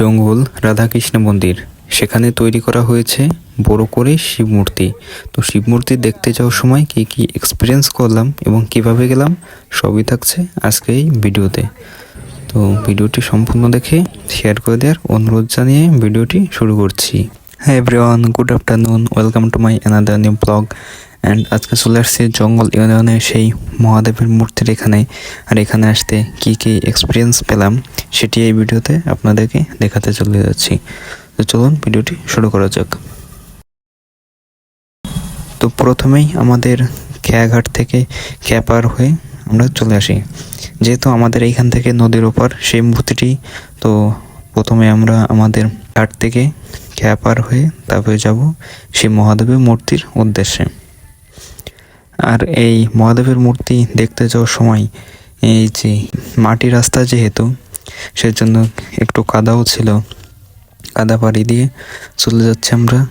জঙ্গল, রাধাকৃষ্ণ মন্দির। সেখানে তৈরি করা হয়েছে বড় করে শিব মূর্তি। তো শিব মূর্তি দেখতে যাওয়ার সময় কি কি এক্সপিরিয়েন্স করলাম এবং কীভাবে গেলাম, সবই থাকছে আজকে এই ভিডিওতে। তো ভিডিওটি সম্পূর্ণ দেখে শেয়ার করে দেওয়ার অনুরোধ জানিয়ে ভিডিওটি শুরু করছি। হ্যাঁ everyone good afternoon welcome to my another new blog and আজকে চলে আসছি জঙ্গল ইউনিয়নে সেই মহাদেবের মূর্তির এখানে। আর এখানে আসতে কি কি এক্সপিরিয়েন্স পেলাম, সেটি এই ভিডিওতে আপনাদেরকে দেখাতে চলে যাচ্ছি। তো চলুন ভিডিওটি শুরু করা যাক। তো প্রথমেই আমাদের খেয়াঘাট থেকে খেয়া পার হয়ে আমরা চলে আসি। যেহেতু আমাদের এইখান থেকে নদীর ওপার সেই মূর্তিটি, তো প্রথমে আমরা আমাদের ঘাট থেকে খেয়া পার হয়ে তারপরে যাব সেই মহাদেবের মূর্তির উদ্দেশ্যে। আর এই মহাদেবের মূর্তি দেখতে যাওয়ার সময় এই যে মাটি রাস্তা যেহেতু, সেজন্য একটু কাদাও ছিল। কাদা পাড়ি দিয়ে চলে যাচ্ছে আমরা।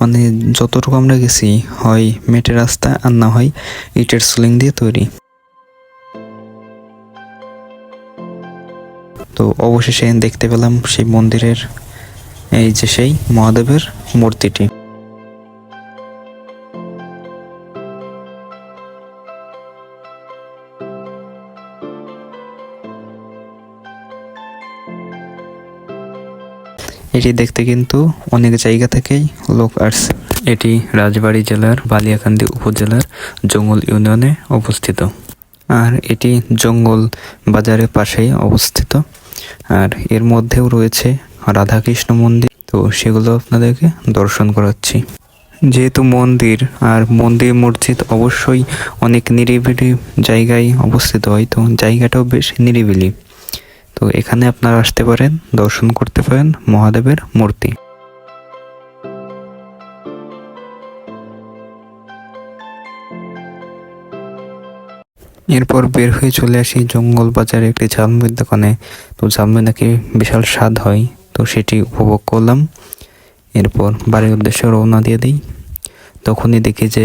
মানে যতটুকু আমরা গেছি, হয় মেটের রাস্তা আর না হয় ইটের সিলিং দিয়ে তৈরি। তো অবশেষে দেখতে পেলাম সেই মন্দিরের এই যে সেই মহাদেবের মূর্তিটি। এটি দেখতে কিন্তু অনেক জায়গা থেকেই লোক আসছে। এটি রাজবাড়ী জেলার বালিয়াকান্দি উপজেলার জঙ্গল ইউনিয়নে অবস্থিত। আর এটি জঙ্গল বাজারের পাশেই অবস্থিত। আর এর মধ্যেও রয়েছে রাধাকৃষ্ণ মন্দির। তো সেগুলো আপনাদেরকে দর্শন করাচ্ছি। যেহেতু মন্দির, আর মন্দির মসজিদ অবশ্যই অনেক নিরিবিলি জায়গায় অবস্থিত হয়, তো জায়গাটাও বেশ নিরিবিলি। তো এখানে আপনারা আসতে পারেন, দর্শন করতে পারেন মহাদেবের মূর্তি। এরপর বের হয়ে চলে আসি জঙ্গল বাজারে একটি ঝালমুড়ির দোকানে। তো ঝালমুড়ি নাকি বিশাল স্বাদ হয়, তো সেটি উপভোগ করলাম। এরপর বাড়ির উদ্দেশ্যে রওনা দিয়ে দিই। তখনই দেখি যে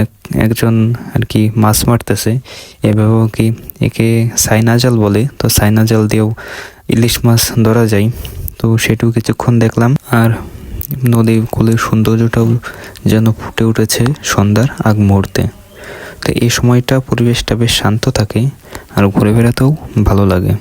এক, একজন আর কি মাছ মারতেছে। এভাবেও কি একে সাইনা জাল বলে। তো সাইনা জাল দিয়েও ইলিশ মাছ ধরা যায়। তো সেটিও কিছুক্ষণ দেখলাম। আর নদীর কুলের সৌন্দর্যটাও যেন ফুটে উঠেছে সন্ধ্যার আগ মুহূর্তে। তো এই সময়টা পরিবেশটা বেশ শান্ত থাকে আর ঘুরে বেড়াতেও ভালো লাগে।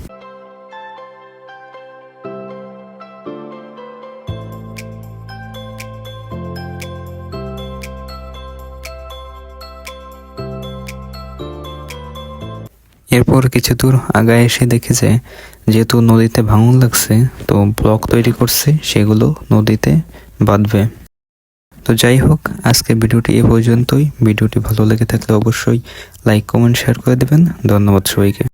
এরপর কিছু দূর আগায় এসে দেখে যে যেহেতু নদীতে ভাঙন লাগছে, তো ব্লক তৈরি করছে, সেগুলো নদীতে বাঁধবে। তো যাই হোক, আজকে ভিডিওটি এ পর্যন্তই। ভিডিওটি ভালো লেগে থাকলে অবশ্যই লাইক, কমেন্ট, শেয়ার করে দেবেন। ধন্যবাদ সবাইকে।